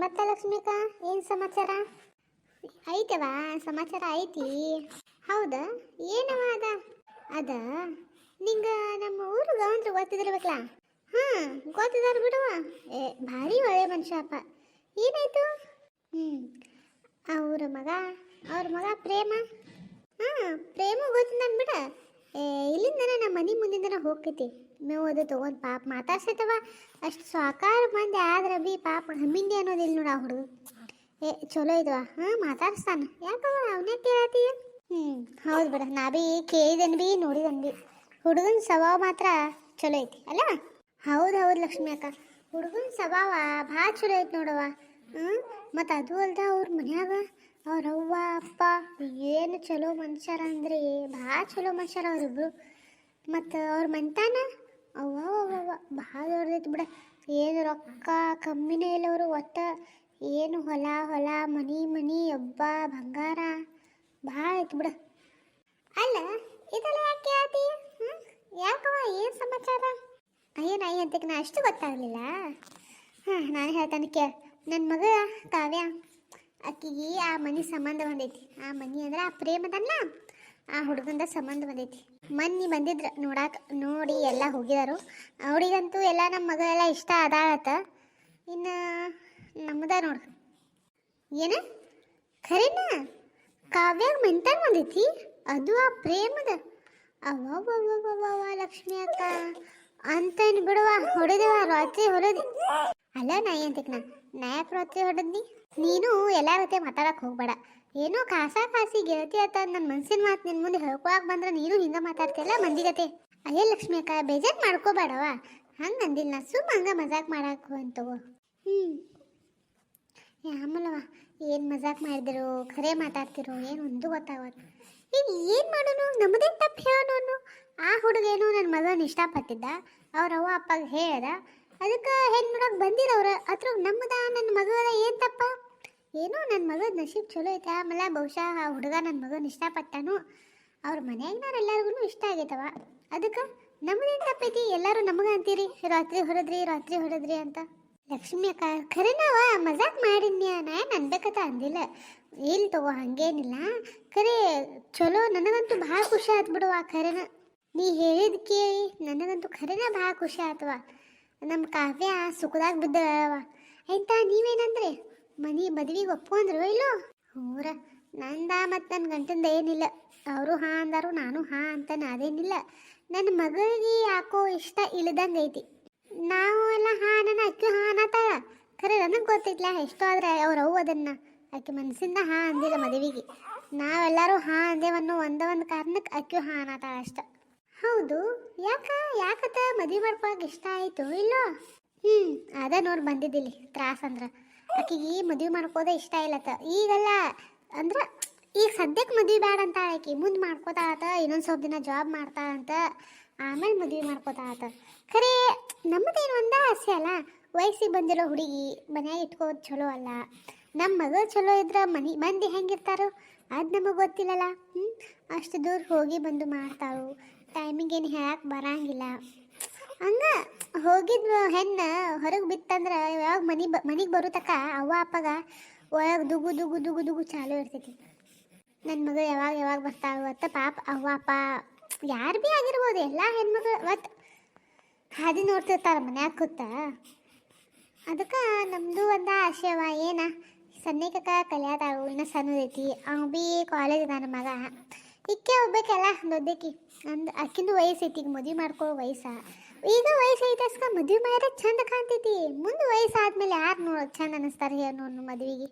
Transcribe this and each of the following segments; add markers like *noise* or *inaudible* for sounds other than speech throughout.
ಮತ್ತೆ ಲಕ್ಷ್ಮಿಕಾ, ಏನು ಸಮಾಚಾರ? ಐತವ? ಸಮಾಚಾರ ಐತಿ. ಹೌದಾ? ಏನವ ಅದ? ಅದ, ನಿಂಗ ನಮ್ಮ ಊರು ಗವಂತ್ರ ಗೊತ್ತಿದಿರ್ಬೇಕಲ್ಲ ಹಾಂ, ಗೊತ್ತಿದಾರ ಬಿಡುವ ಏ, ಭಾರಿ ಒಳ್ಳೆ ಮನುಷ್ಯಪ್ಪ ಏನಾಯ್ತು? ಹ್ಞೂ ಅವ್ರ ಮಗ ಅವ್ರ ಮಗ ಪ್ರೇಮ. ಹಾಂ, ಪ್ರೇಮ ಗೊತ್ತಿದ್ದಾನ ಬಿಡ. ಏ, ಇಲ್ಲಿಂದನೇ ನಮ್ಮ ಮನೆ ಮುಂದಿಂದನೇ ಹೋಗ್ತೈತಿ. ಮೇವು ಅದು ತೊಗೊಂಡು ಪಾಪ ಮಾತಾಡ್ಸೈತವ ಅಷ್ಟು ಸಾಕಾರ ಮಂದಿ ಆದ್ರೆ ಬಿ ಪಾಪ ಹಮ್ಮಿಂದೆ ಅನ್ನೋದಿಲ್ಲ ನೋಡ ಹುಡುಗ. ಏ, ಚಲೋ ಇದ್ವ? ಹಾಂ, ಮಾತಾಡ್ಸ್ತಾನ. ಯಾಕವ ಅವನೇ ಕೇಳತ್ತೀಯ ಹ್ಞೂ ಹೌದು ಬಿಡ. ನಾ ಬಿ ಕೇಳಿದನ್ ಬಿ, ನೋಡಿದನ್ ಬಿ. ಹುಡುಗನ ಸ್ವಭಾವ ಮಾತ್ರ ಚಲೋ ಐತಿ, ಅಲ್ಲ? ಹೌದು ಹೌದು ಲಕ್ಷ್ಮಿ ಅಕ್ಕ. ಹುಡುಗನ ಸ್ವಭಾವ ಭಾಳ ಚಲೋ ಐತಿ ನೋಡವ ಹ್ಞೂ ಮತ್ತು ಅದು ಅಲ್ದ ಅವ್ರ ಮನ್ಯಾಗ ಅವ್ರ ಅವ್ವ, ಅಪ್ಪ ಏನು ಚಲೋ ಮನುಷ್ಯರ ಅಂದ್ರೆ ಭಾಳ ಚಲೋ ಮನುಷ್ಯರ ಅವ್ರಿಬ್ರು. ಮತ್ತು ಅವ್ರ ಮಂತಾನ ಅವ್ವ ಅವ್ವ ಭಾಳ ದೊಡ್ಡದೈತಿ ಬಿಡ. ಏನು ರೊಕ್ಕ ಕಮ್ಮಿನೇ ಇಲ್ಲ ಅವರು ಒಟ್ಟ. ಏನು ಹೊಲ ಹೊಲ, ಮನಿ ಮನಿ ಒಬ್ಬ ಬಂಗಾರ, ಭಾಳ ಐತಿ ಬಿಡ. ಅಲ್ಲ, ಇದೆಲ್ಲ ಯಾಕೆ ಆತಿ ಹ್ಞೂ ಯಾಕವ ಏನು ಸಮಾಚಾರ? ಅಯ್ಯ, ಅಂತಕ್ಕೆ ನಾ ಅಷ್ಟು ಗೊತ್ತಾಗಲಿಲ್ಲ. ಹಾಂ, ನಾನು ಹೇಳ್ತಾನೆ ಕೇ ನನ್ನ ಮಗ ಕಾವ್ಯ ಆಕಿಗೆ ಆ ಮನೆ ಸಂಬಂಧ ಬಂದೈತಿ. ಆ ಮನೆ ಅಂದ್ರೆ ಆ ಪ್ರೇಮದನ್ನ, ಆ ಹುಡುಗಂದ ಸಂಬಂಧ ಬಂದೈತಿ. ಮನ್ನಿ ಬಂದಿದ್ರ, ನೋಡಾಕ ನೋಡಿ ಎಲ್ಲ ಹೋಗಿದಾರು. ಅವರಿಗಂತೂ ಎಲ್ಲ ನಮ್ಮ ಮಗ ಎಲ್ಲ ಇಷ್ಟ ಅದಾಗತ್ತ ಇನ್ನು ನಮ್ಮದ ನೋಡು. ಏನ? ಖರೇನ? ಕಾವ್ಯಾಗ ಮೆಂತಾನ ಬಂದೈತಿ? ಅದು ಆ ಪ್ರೇಮದ. ಅವ್ವ ಲಕ್ಷ್ಮಿ ಅಕ್ಕ ಅಂತೇನು ಬಿಡುವ, ಹೊಡೆದವ ರಾತ್ರಿ ಹೊಡೆದಿ ಅಲ್ಲ ನಾಯಿ ಅಂತಕ್ ನಾ ನಾ ಯಾಕೆ ರಾತ್ರಿ ಹೊಡೆದ್ನಿ? ನೀನು ಎಲ್ಲಾರ ಜೊತೆ ಮಾತಾಡಕ್ ಹೋಗ್ಬೇಡ. ಏನೋ ಕಾಸ ಕಾಸಿ ಗೆಳತಿ ಆತ ನನ್ನ ಮನ್ಸಿನ ಮಾತು ನಿನ್ ಮುಂದೆ ಹೇಳ್ಕೊಳಕ್ ಬಂದ್ರೆ ನೀನು ಹಿಂಗ ಮಾತಾಡ್ತಿಯಲ್ಲ ಮಂದಿಗತೆ? ಅಯ್ಯ ಲಕ್ಷ್ಮಿ ಅಕ್ಕ, ಬೇಜಾರ್ ಮಾಡ್ಕೋಬೇಡವ ಹಂಗ ಅಂದಿಲ್ಲ, ಸುಮ್ಮ ಹಂಗ ಮಜಾಕ್ ಮಾಡಾಕ ಅಂತವು ಏ ಆಮಲವ ಏನು ಮಜಾಕ್ ಮಾಡಿದ್ರು, ಖರೆ ಮಾತಾಡ್ತಿರೋ, ಏನು ಒಂದು ಗೊತ್ತಾವ ಏನ್ ಏನು ಮಾಡೋನು? ನಮ್ಮದೇ ತಪ್ಪು ಹೇಳೋನು? ಆ ಹುಡುಗೇನು ನನ್ನ ಮಗನ ಇಷ್ಟಪಟ್ಟಿದ್ದ? ಅವ್ರ ಅವ್ವ ಅಪ್ಪಗೆ ಹೇಳ್ದ ಅದಕ್ಕೆ ಹೆಣ್ಣು ನೋಡಕ್ಕೆ ಬಂದಿರವ್ರ ಅದ್ರ ನಮ್ಮದ ನನ್ನ ಮಗದ ಏನು ತಪ್ಪ ಏನೋ ನನ್ನ ಮಗದ ನಶೀಬ್ ಚಲೋ ಐತೆ. ಆಮೇಲೆ ಬಹುಶಃ ಆ ಹುಡುಗ ನನ್ನ ಮಗನ ಇಷ್ಟಪಟ್ಟನು. ಅವ್ರ ಮನ್ಯಾಗಿನವ್ರೆಲ್ಲರಿಗೂ ಇಷ್ಟ ಆಗೈತವ. ಅದಕ್ಕೆ ನಮ್ಮದೇನು ತಪ್ಪೈತಿ ಎಲ್ಲರೂ ನಮಗೆ ಅಂತೀರಿ. ರಾತ್ರಿ ಹೊರದ್ರಿ ರಾತ್ರಿ ಹೊರದ್ರಿ ಅಂತ. ಲಕ್ಷ್ಮಿ ಅಕ್ಕ ಖರೇನವ ಮಜಾಕ್ ಮಾಡಿದ್ನ್ಯ? ನಾ ಏನು ಅಂದಿಲ್ಲ. ಇಲ್ಲ ತಗೋ, ಹಾಗೇನಿಲ್ಲ. ಖರೆ ಚಲೋ, ನನಗಂತೂ ಭಾಳ ಖುಷಿ ಆಯ್ತು ಬಿಡುವ ಖರೇನ ನೀ ಹೇಳಿದ ಕೇಳಿ, ನನಗಂತೂ ಖರೇನ ಭಾಳ ಖುಷಿ ಆಯ್ತವ ನಮ್ಮ ಕಾವ್ಯ ಸುಖದಾಗ ಬಿದ್ದವ ಆಯ್ತಾ, ನೀವೇನಂದ್ರೆ? ಮನಿ ಮದ್ವಿಗೆ ಒಪ್ಕೊಂಡ್ರು ಇಲ್ಲೋ? ಹೂರ ನಂದ ಮತ್ತು ನನ್ನ ಗಂಟಂದ ಏನಿಲ್ಲ. ಅವರು ಹಾಂ ಅಂದಾರು, ನಾನು ಹಾಂ ಅಂತ ಅದೇನಿಲ್ಲ ನನ್ನ ಮಗಳಿಗೆ ಯಾಕೋ ಇಷ್ಟ ಇಳ್ದಂಗೆ ಐತಿ. ನಾವು ಎಲ್ಲ ಹಾಂ ನನ್ನ ಅಕ್ಕಿ ಹಾಂ ಅನ್ನತ್ತಾಳ ಖರೆ, ನನಗೆ ಗೊತ್ತಿಲ್ಲ ಎಷ್ಟೋ ಆದರೆ ಅವ್ರ ಅವು ಅದನ್ನ. ಆಕೆ ಮನಸ್ಸಿಂದ ಹಾಂ ಅಂದಿಲ್ಲ ಮದುವೆಗೆ. ನಾವೆಲ್ಲರೂ ಹಾ ಅಂದೇವನ್ನೋ ಒಂದ ಒಂದು ಕಾರಣಕ್ಕೆ ಅಕ್ಕಿ ಹಾಂ ಅನ್ನತ್ತಾಳ ಅಷ್ಟ. ಹೌದು. ಯಾಕ? ಯಾಕತ ಮದುವೆ ಮಾಡ್ಕೊಳಕ್ಕೆ ಇಷ್ಟ ಆಯಿತು ಇಲ್ಲೋ? ಹ್ಞೂ ಅದ ನೋಡಿ ಬಂದಿದ್ದಿಲ್ಲಿ ತ್ರಾಸ ಅಂದ್ರ. ಆಕಿಗೆ ಮದುವೆ ಮಾಡ್ಕೋದ ಇಷ್ಟ ಇಲ್ಲತ. ಈಗೆಲ್ಲ ಅಂದ್ರೆ ಈಗ ಸದ್ಯಕ್ಕೆ ಮದುವೆ ಬೇಡ ಅಂತ ಆಕಿ. ಮಾಡ್ಕೋತಾ ಆತ ಇನ್ನೊಂದು ಸ್ವಲ್ಪ ದಿನ ಜಾಬ್ ಮಾಡ್ತಾಳಂತ, ಆಮೇಲೆ ಮದುವೆ ಆತ ಖರೆ ನಮ್ಮದೇನು ಒಂದ ಆಸೆ ಅಲ್ಲ. ವಯಸ್ಸಿಗೆ ಬಂದಿರೋ ಹುಡುಗಿ ಮನ್ಯಾಗ ಇಟ್ಕೋದ್ ಚಲೋ ಅಲ್ಲ. ನಮ್ಮ ಮಗಳು ಚಲೋ ಇದ್ರೆ ಮನೆ ಮಂದಿ ಹೆಂಗಿರ್ತಾರೋ ಅದು ನಮಗೆ ಗೊತ್ತಿಲ್ಲಲ್ಲ. ಹ್ಞೂ ಅಷ್ಟು ದೂರ ಹೋಗಿ ಬಂದು ಮಾಡ್ತಾಳು. ಟೈಮಿಂಗ್ ಏನು ಹೇಳಕ್ಕೆ ಬರಂಗಿಲ್ಲ. ಹಂಗ ಹೋಗಿದ್ ಹೆಣ್ಣ, ಹೊರಗೆ ಬಿತ್ತಂದ್ರೆ ಯಾವಾಗ ಮನೆ ಬ, ಮನೆಗೆ ಬರೋ ತಕ ಅವ್ವ, ಅಪ್ಪಗ ಒಳಗೆ ದುಗು ದುಗು ದುಗು ದುಗು ಚಾಲು ಇರ್ತೈತಿ. ನನ್ನ ಮಗಳು ಯಾವಾಗ ಯಾವಾಗ ಬರ್ತಾಳು ಅತ್ತ ಪಾಪ ಅವ್ವ, ಅಪ್ಪ ಯಾರು ಭೀ ಆಗಿರ್ಬೋದು, ಎಲ್ಲ ಹೆಣ್ಮಗಳು ಒಟ್ಟು ಹಾದಿ ನೋಡ್ತಿರ್ತಾರ ಮನ್ಯಾಗ ಕೂತ. ಅದಕ್ಕೆ ನಮ್ಮದು ಒಂದು ಆಶಯವ, ಏನ? ಸನ್ನಿಕಕ್ಕ ಕಲಿಯಾತಾಳು ಇನ್ನು ಸಣ್ಣದೈತಿ ಅವ ಬಿ ಕಾಲೇಜ್ ನನ್ನ ಮಗ. ಇಕ್ಕೆ ಹೋಗ್ಬೇಕಲ್ಲ ದೊಡ್ಡಕಿ ಅಂದ ಅಕ್ಕಿಂದು ವಯಸ್ಸೈತಿ, ಈಗ ಮದುವೆ ಮಾಡ್ಕೊಳ್ಳೋ ವಯಸ್ಸ. ಈಗ ವಯಸ್ಸು ಐತೆ ಅಸ್ಕ, ಮದುವೆ ಮಾಡಿದ್ರೆ ಚಂದ ಕಾಣ್ತೈತಿ. ಮುಂದೆ ವಯಸ್ಸಾದ್ಮೇಲೆ ಯಾರು ನೋಡೋದು ಚಂದ ಅನ್ನಿಸ್ತಾರೆ ಹೇಳಿ ನೋಡು ಮದುವೆಗೆ.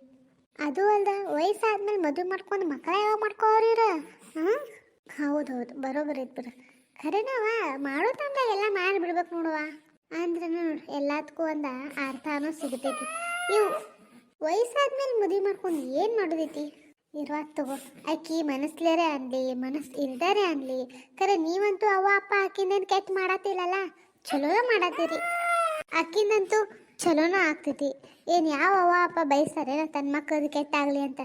ಅದು ಅಲ್ದ, ವಯಸ್ಸಾದ್ಮೇಲೆ ಮದುವೆ ಮಾಡ್ಕೊಂಡು ಮಕ್ಕಳ ಯಾವಾಗ ಮಾಡ್ಕೋರಿರ ಹಾಂ? ಹೌದು ಹೌದು, ಬರೋಬರ್ ಐತೆ ಬಿಡು. ಖರೇನವ ಮಾಡೋ ತಂದ ಎಲ್ಲ ಮಾಡಿಬಿಡ್ಬೇಕು ನೋಡುವ ಅಂದ್ರೆ ನೋಡು ಎಲ್ಲದಕ್ಕೂ ಒಂದು ಅರ್ಥನೂ ಸಿಗ್ತೈತಿ. ಇವು ವಯಸ್ಸಾದ್ಮೇಲೆ ಮದುವೆ ಮಾಡ್ಕೊಂಡು ಏನು ಮಾಡೋದೈತಿ? ಇರುವಾಗ ತಗೋ. ಆಕಿ ಮನಸ್ಲೇರೆ ಅನ್ಲಿ ಮನಸ್ ಇಲ್ದಾರೆ ಅನ್ಲಿ ಖರೆ, ನೀವಂತೂ ಅವ್ವ, ಅಪ್ಪ ಆಕಿಂದೇನು ಕೆಟ್ಟ ಮಾಡತ್ತಿಲ್ಲಲ್ಲ ಚಲೋ ಮಾಡತ್ತೀರಿ ಆಕಿಂದಂತೂ ಚಲೋನ ಆಗ್ತೈತಿ. ಏನು ಯಾವ ಅವ್ವ, ಅಪ್ಪ ಬಯಸ್ತಾರೆ ತನ್ನ ಮಕ್ಕಳು ಕೆಟ್ಟಾಗಲಿ ಅಂತ.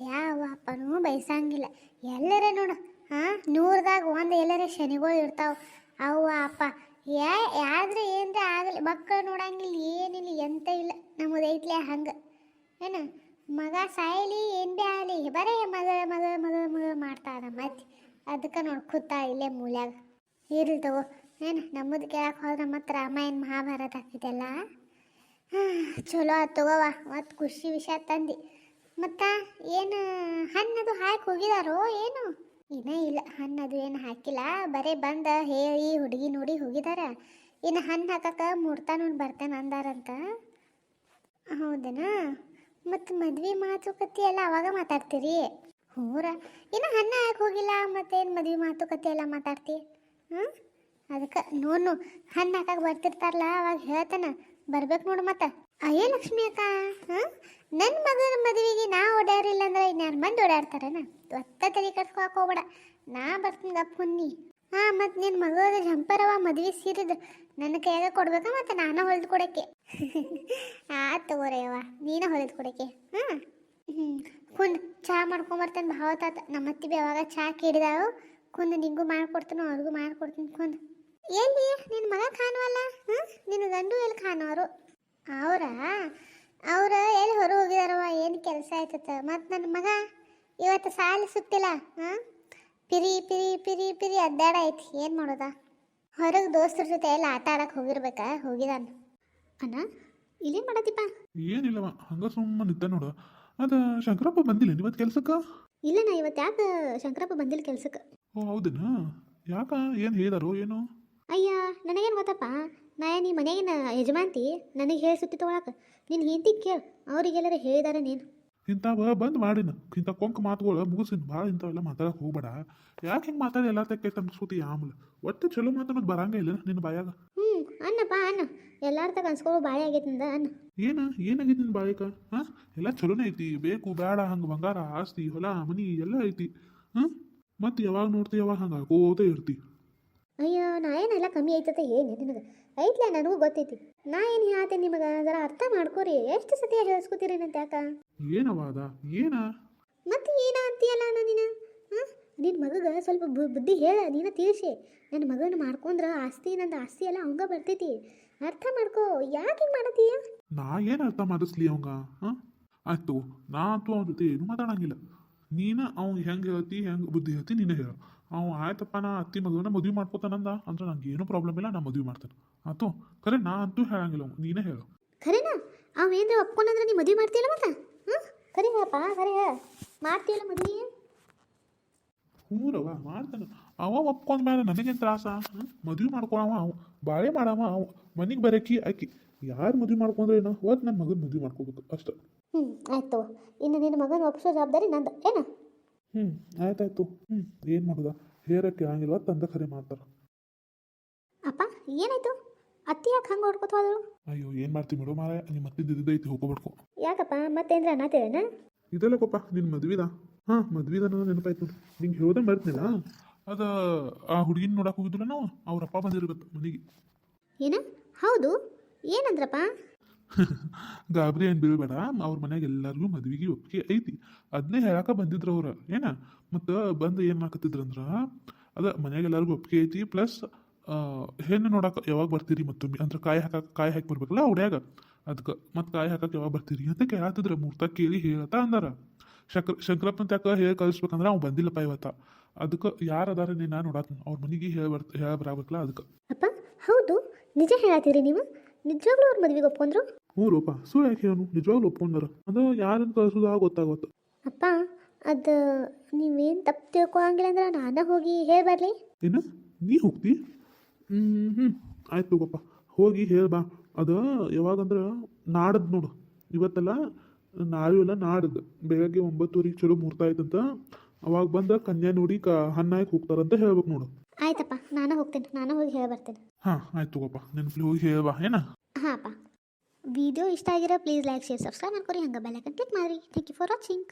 ಯಾವ ಅಪ್ಪನೂ ಬಯಸಂಗಿಲ್ಲ. ಎಲ್ಲರೇ ನೋಡು ಹಾಂ ನೂರದಾಗ ಒಂದು ಎಲ್ಲರ ಶನಿಗಳು ಇರ್ತಾವ. ಅವ್ವ, ಅಪ್ಪ, ಯಾ ಯಾದ್ರೆ ಏನರ ಆಗಲಿ. ಮಕ್ಕಳು ನೋಡಂಗಿಲ್ಲ, ಏನಿಲ್ಲ, ಎಂತ ಇಲ್ಲ. ನಮ್ಮದೈತ್ಲೆ ಹಂಗೆ. ಏನು? ಮಗ ಸಾಯಲಿ, ಏನು ಭೀ ಆಗಲಿ, ಬರೇ ಮಗ ಮಗ ಮಗ ಮಗ ಮಾಡ್ತಾರ ಮತ್ತೆ. ಅದಕ್ಕೆ ನೋಡಿ ಇಲ್ಲೇ ಮೂಲ್ಯಾಗ. ಇರ್ಲಿ ತಗೋ. ಏನು, ನಮ್ಮದು ಕೇಳಕ್ಕೆ ಹೋದ್ರೆ ಮತ್ತೆ ರಾಮಾಯಣ ಮಹಾಭಾರತ ಆಗ್ತಿದೆಲ್ಲ ಚಲೋ ಆತ್ ತಗೋವ. ಮತ್ತು ಖುಷಿ ವಿಷಯ ತಂದು. ಮತ್ತು ಏನು, ಹಣ್ಣದು ಹಾಕಿ ಹೋಗಿದಾರೋ ಏನು? ಇನ್ನೂ ಇಲ್ಲ, ಹಣ್ಣದು ಏನು ಹಾಕಿಲ್ಲ. ಬರೀ ಬಂದ ಹೇಳಿ ಹುಡುಗಿ ನೋಡಿ ಹೋಗಿದಾರ. ಇನ್ನು ಹಣ್ಣು ಹಾಕಕ್ಕೆ ಮುಹೂರ್ತ ನೋಡಿ ಬರ್ತೇನೆ ಅಂದಾರಂತ. ಹೌದನಾ? ಮತ್ತು ಮದ್ವೆ ಮಾತುಕತೆ ಎಲ್ಲ ಅವಾಗ ಮಾತಾಡ್ತೀರಿ? ಹೂರ, ಇನ್ನು ಹಣ್ಣ ಯಾಕೆ ಹೋಗಿಲ್ಲ? ಮತ್ತೇನು ಮದ್ವೆ ಮಾತುಕತೆ ಎಲ್ಲ ಮಾತಾಡ್ತಿ? ಹ್ಞೂ ಅದಕ್ಕೆ ನೋನು ಹಣ್ಣು ಹಾಕಕ್ಕೆ ಬರ್ತಿರ್ತಾರಲ್ಲ, ಅವಾಗ ಹೇಳ್ತಾನ. ಬರ್ಬೇಕು ನೋಡು ಮತ್ತೆ. ಅಯ್ಯ ಲಕ್ಷ್ಮಿ ಅಕ್ಕ ಹಾಂ ನನ್ನ ಮಗನ ಮದುವೆಗೆ ನಾ ಓಡಾಡಿಲ್ಲ ಅಂದ್ರೆ ಇನ್ಯಾರು ಮಂದಿ ಓಡಾಡ್ತಾರನ? ಒತ್ತ ತಲೆ ಕಟ್ಸ್ಕೊಳಕ್ ಹೋಗ್ಬೇಡ. ನಾ ಬರ್ತೀನಿ ಗಪ್ ಹುನ್ನಿ. ಹಾಂ, ಮತ್ತು ನಿನ್ನ ಮಗದ ಜಂಪರವ ಮದುವೆ ಸೀರಿದ ನನ್ನ ಕೈಯಾಗ ಕೊಡ್ಬೇಕಾ ಮತ್ತು ನಾನು ಹೊಲ್ದು ಕೊಡಕ್ಕೆ. *laughs* ಆತ್ ತಗೋರಯ್ಯವ ನೀನ ಹೊಲಿದು ಕೊಡಕ್ಕೆ ಹಾಂ ಹ್ಞೂ ಕುಂದ್ ಚಹಾ ಮಾಡ್ಕೊಂಬರ್ತೇನೆ ಭಾವ ತಾತ. ನಮ್ಮ ಅತ್ತಿ ಬಿ ಅವಾಗ ಚಹಾ ಕೇಳಿದಾವು. ಕುಂದ್ ನಿಂಗೂ ಮಾಡ್ಕೊಡ್ತೀನಿ ಅವ್ರಿಗೂ ಮಾಡ್ಕೊಡ್ತೀನಿ ಕುಂದ್. ಎಲ್ಲಿ? ನಿನ್ನ ಮಗ ಕಾಣುವಲ್ಲ? ಹಾಂ ನಿನ್ನ ಗಂಡು ಎಲ್ಲಿ ಕಾಣೋರು ಅವರ? ಅವ್ರ ಎಲ್ಲಿ ಹೊರ ಹೋಗಿದಾರವ ಏನು ಕೆಲಸ ಆಯ್ತದ ಮತ್ತು ನನ್ನ ಮಗ? ಇವತ್ತು ಸಾಲಿ ಸುತ್ತಿಲ್ಲ. ಹಾಂ? ಪಿರಿ ಪಿರಿ ಪಿರಿ ಪಿರಿ ಅಡ್ಡಾಡ ಐತಿ. ಏನು ಮಾಡೋದ? ಹೊರಗೆ ದೋಸ್ತರ ಜೊತೆ ಎಲ್ಲ ಆಟ ಆಡಕ್ಕೆ ಹೋಗಿರ್ಬೇಕಾ? ಹೋಗಿದಾನ. ಅಣ್ಣ ಇಲ್ಲೇನು ಮಾಡತ್ತಿಪ್ಪ? ಏನಿಲ್ಲವ ಹಂಗ ಸುಮ್ಮನೆ ಇದ್ದ ನೋಡು. ಅದ ಶಂಕರಪ್ಪ ಬಂದಿಲ್ಲ ಇವತ್ತು ಕೆಲ್ಸಕ್ಕ? ನಾ ಇವತ್ತು ಯಾಕೆ ಶಂಕರಪ್ಪ ಬಂದಿಲ್ಲ ಕೆಲ್ಸಕ್ಕೆ? ಓ ಹೌದೇನಾ? ಯಾಕ ಏನು ಹೇಳಿದಾರೋ ಏನು? ಅಯ್ಯ ನನಗೇನು ಗೊತ್ತಪ್ಪ? ನಾ ನೀ ಮನೆಗಿನ ಯಜಮಾಂತಿ ನನಗೆ ಹೇಳಿ ಸುತ್ತಿ ತೊಗೊಳಕ. ನಿನ್ನ ಹೆಂಡತಿ ಕೇಳು ಅವರಿಗೆಲ್ಲರ ಹೇಳಿದಾರೆ ನೀನು. ಇಂಥವ ಬಂದ್ ಮಾಡಿನ ಇಂಥ ಕೊಂಕ ಮಾತುಗಳು ಮುಗಿಸಿನ ಭಾಳ ಇಂಥವೆಲ್ಲ ಮಾತಾಡಕ್ಕೆ ಹೋಗ್ಬೇಡ. ಯಾಕೆ ಹಿಂಗೆ ಮಾತಾಡಿ ಎಲ್ಲ ತೆಕ್ಕೆ ಅನ್ಸ್ಕೋತಿ ಆಮೇಲೆ? ಒಟ್ಟು ಚಲೋ ಮಾತನ್ನೋದು ಬರಂಗ ಇಲ್ಲ ನಿನ್ನ ಬಾಯಾಗ? ಹ್ಞೂ ಅನ್ನಪ್ಪ ಅನ್ನ. ಎಲ್ಲಾರ ತಗ ಅನ್ಸ್ಕೊಳ್ಳೋ ಬಾಳೆ ಆಗೈತೆ ಅನ್ನ. ಏನು ಏನಾಗೈತಿ ನಿನ್ನ ಬಾಯಕ ಹಾಂ? ಎಲ್ಲ ಚಲೋನೇ ಐತಿ. ಬೇಕು ಬೇಡ ಹಂಗೆ ಬಂಗಾರ ಆಸ್ತಿ ಹೊಲ ಮನಿ ಎಲ್ಲ ಐತಿ. ಹಾಂ? ಮತ್ತೆ ಯಾವಾಗ ನೋಡ್ತಿ ಯಾವಾಗ ಹಂಗೆ ಹಾಕೋತ ಇರ್ತಿ. ಅಯ್ಯೋ ನಾ ಏನೆಲ್ಲ ಕಮ್ಮಿ ಐತತೆ ಏನು ನಿನಗೆ. ಐತ್ಲ ನನಗೂ ಗೊತ್ತೈತಿ. ನಾ ಏನು ಹೇಳ್ತೇನೆ ನಿಮಗೆ? ಅದರ ಅರ್ಥ ಮಾಡ್ಕೋರಿ. ಎಷ್ಟು ಸತಿ ಹೇಳಿಸ್ಕೊತೀರಿ ನಂತ ಯಾಕ? ಏನವಾದ ಏನ? ಮತ್ತೆ ಏನ ಅಂತೀಯಲ್ಲ ಅಣ್ಣ ನೀನು? ಹಾಂ ನಿನ್ನ ಮಗಗ ಸ್ವಲ್ಪ ಬುದ್ಧಿ ಹೇಳ ನೀನ ತಿಳಿಸಿ ನನ್ನ ಮಗನ ಮಾಡ್ಕೊಂಡ್ರ ಆಸ್ತಿ ನಂದು ಆಸ್ತಿ ಎಲ್ಲ ಅವಂಗ ಬರ್ತೈತಿ. ಅರ್ಥ ಮಾಡ್ಕೋ. ಯಾಕೆ ಹಿಂಗೆ ಮಾಡತ್ತೀಯ? ನಾ ಏನು ಅರ್ಥ ಮಾಡಿಸ್ಲಿ ಅವಂಗ? ಹಾಂ ಆಯ್ತು. ನಾ ಅಂತೂ ಅವನ ಜೊತೆ ಏನು ಮಾತಾಡಂಗಿಲ್ಲ. ನೀನು ಅವ್ನು ಹೆಂಗೆ ಹೇಳ್ತಿ ಹೆಂಗೆ ಬುದ್ಧಿ ಹೇಳ್ತಿ ನೀನೇ ಹೇಳು. ಅವ ಆಯ್ತಪ್ಪ ನಾ ಅತ್ತಿ ಮದುವೆನ ಮದುವೆ ಮಾಡ್ಕೋತಾನಂದ ಅಂದ್ರೆ ನಂಗೆ ಏನೂ ಪ್ರಾಬ್ಲಮ್ ಇಲ್ಲ ನಾ ಮದುವೆ ಮಾಡ್ತೇನೆ. ಆತು ಖರೆ ನಾ ಅಂತೂ ಹೇಳಂಗಿಲ್ಲ ನೀನೇ ಹೇಳು. ಖರೇನಾ? ಅವ ಏನ್ರ ಒಪ್ಕೊಂಡ್ರೆ ನೀ ಮದುವೆ ಮಾಡ್ತೀಯಲ್ಲ ಮತ್ತೆ? ಹ್ಞೂ ಖರೆ ಹೇಳಪ್ಪ ಖರೆ ಹೇಳ. ಮಾಡ್ತೀಯಲ್ಲ ಮದುವೆ? ಹ್ಞೂರವ ಮಾಡ್ತಾನೆ. ಅವ ಒಪ್ಕೊಂಡ ಮೇಲೆ ನನಗೇನು ತ್ರಾಸ ಮದುವೆ ಮಾಡ್ಕೊಳವ ಅವ ಬಾಳೆ ಮಾಡವ ಅವ ಮನೆಗೆ ಬರಕಿ ಆಕಿ. ಯಾರು ಮದುವೆ ಮಾಡ್ಕೊಂಡ್ರೆ ಏನೋ? ಹೋದ್ ನನ್ನ ಮಗನ ಮದುವೆ ಮಾಡ್ಕೋಬೇಕು ಅಷ್ಟೆ. ಹ್ಞೂ ಆಯ್ತು ಇನ್ನು ನಿನ್ನ ಮಗನ ಒಪ್ಸೋ ಜವಾಬ್ದಾರಿ ನಂದು. ಏನ? ಹ್ಞೂ ಆಯ್ತಾಯ್ತು. ಹ್ಞೂ ಏನು ಮಾಡೋದ? ಹೇರಕ್ಕೆ ಆಗಿಲ್ವ ತಂದ ಖರೆ ಮಾಡ್ತಾರೆ. ಅಪ್ಪ ಏನಾಯ್ತು? ಅತ್ತಿ ಯಾಕೆ ಹಂಗೆ ಹೊಡ್ಕೊತ ಅಯ್ಯೋ ಏನು ಮಾಡ್ತಿ ಬಿಡು ಮಾರ ನಿಮ್ಮ ಮತ್ತೆ ಇದ್ದೈತಿ ಹೋಗ್ಬಿಡ್ಕೊ ಯಾಕಪ್ಪ ಮತ್ತೇನ್ರ ಅನ್ನತ್ತೇನ ಇದೆಲ್ಲ ಕೊಪ್ಪ ನಿನ್ನ ಮದ್ವಿದ? ಹಾಂ ಮದ್ವಿದ ಅನ್ನೋದು ನೆನಪಾಯ್ತು ನಿಂಗೆ ಹೇಳ್ದೆ ಮರ್ತಿಲ್ಲ ಅದು ಆ ಹುಡುಗಿನ ನೋಡಕ್ಕೆ ಹೋಗಿದ್ರು ನಾವು ಅವ್ರಪ್ಪ ಬಂದಿರ್ಬೇಕು ಮನೆಗೆ. ಏನ? ಹೌದು. ಏನಂದ್ರಪ್ಪ? *laughs* ಗಾಬರಿ ಏನು ಬೀಳ್ಬೇಡ. ಅವ್ರ ಮನ್ಯಾಗ ಎಲ್ಲರಿಗೂ ಮದ್ವಿಗೆ ಒಪ್ಪಿಗೆ ಐತಿ. ಅದನ್ನೇ ಹೇಳಾಕ ಬಂದಿದ್ರು ಅವ್ರು. ಏನ? ಮತ್ತು ಬಂದು ಏನು ಮಾಡಕತ್ತಿದ್ರಂದ್ರೆ, ಅದ ಮನ್ಯಾಗ ಎಲ್ಲರಿಗೂ ಒಪ್ಪಿಗೆ ಐತಿ. ಪ್ಲಸ್ ಹೆಣ್ಣು ನೋಡಕ್ಕೆ ಯಾವಾಗ ಬರ್ತೀರಿ ಮತ್ತೊಮ್ಮೆ? ಅಂದ್ರೆ ಕಾಯಿ ಹಾಕಕ್ಕೆ ಕಾಯಿ ಹಾಕಿ ಬರ್ಬೇಕಲ್ಲ ಅವ್ರ್ಯಾಗ. ಅದಕ್ಕೆ ಮತ್ತು ಕಾಯಿ ಹಾಕಕ್ಕೆ ಯಾವಾಗ ಬರ್ತೀರಿ ಅಂತ ಕೇಳತ್ತಿದ್ರ ಮೂರ್ತ ಕೇಳಿ ಹೇಳತ್ತ ಅಂದಾರ. ಶಂಕರ್ ಶಂಕರಪ್ಪನ ತಕ್ಕ ಹೇಳಿ ಕಳಿಸ್ಬೇಕಂದ್ರೆ ಅವ್ನು ಬಂದಿಲ್ಲಪ್ಪ ಇವತ್ತ. ಅದಕ್ಕೆ ಯಾರು ಅದಾರ ನೀನು ನಾನು ಅವ್ರ ಮನೆಗೆ ಹೇಳ್ಬರ್ ಬರ್, ಹೇಳಿ ಅದಕ್ಕೆ ಅಪ್ಪ, ಹೌದು. ನಿಜ ಹೇಳತ್ತೀರಿ ನೀವು. ನಿಜವಾಗ್ಲೂ ಅವ್ರ ಮದುವೆಗೆ ಒಪ್ಕೊಂಡ್ರು? ಹ್ಞೂ ರೂಪ ಸುಳ್ಳು ಯಾಕೆ ಹೇಳು ನಿಜವಾಗ್ಲೂ ಒಪ್ಕೊಂಡಾರ. ಅಂದ್ರೆ ಯಾರನ್ನು ಕಳ್ಸೋದು ಗೊತ್ತಾಗುತ್ತೆ ಅಪ್ಪ ಅದು ನೀವೇನು ತಪ್ಪು ತಿಳ್ಕೊಳಂಗಿಲ್ಲ ಅಂದ್ರೆ ನಾನೇ ಹೋಗಿ ಹೇಳಿ ಬರಲಿ. ಏನು? ನೀ ಹೋಗ್ತಿ? ಹ್ಞೂ ಹ್ಞೂ ಆಯ್ತು ತಗೋಪ್ಪ ಹೋಗಿ ಹೇಳ್ಬಾ ಅದು ಯಾವಾಗಂದ್ರೆ ನಾಡದ್ ನೋಡು. ಇವತ್ತಲ್ಲ ನಾಳೆ ಎಲ್ಲ ನಾಡದ್ದು ಬೆಳಗ್ಗೆ ಒಂಬತ್ತುವರೆಗೆ ಚಲೋ ಮುಹೂರ್ತ ಆಯ್ತಂತ ಅವಾಗ ಬಂದ ಕನ್ಯಾ ನೋಡಿ ಕ ಹಣ್ಣಾಗಿ ಹೋಗ್ತಾರಂತ ಹೇಳ್ಬೇಕು ನೋಡು. ಆಯ್ತಪ್ಪ ನಾನು ಹೋಗ್ತೇನೆ. ನಾನು ಹೋಗಿ ಹೇಳಿ ಬರ್ತೇನೆ. ಹಾಂ ಆಯ್ತು ತಗೋಪ್ಪ ನೆನಪಲ್ಲಿ ಹೋಗಿ ಹೇಳ್ಬಾ ಏನ? ಹಾಂ ಅಪ್ಪ. ವಿಡಿಯೋ ಇಷ್ಟ ಆಗಿರೋ ಪ್ಲೀಸ್ ಲೈಕ್ ಶೇರ್ ಸಬ್ಸ್ಕ್ರೈಬ್ ಮಾಡ್ಕೊರಿ ಹಂಗೆ ಬೆಲ್ಲೈಕನ್ ಕ್ಲಿಕ್ ಮಾಡಿರಿ. Thank you for watching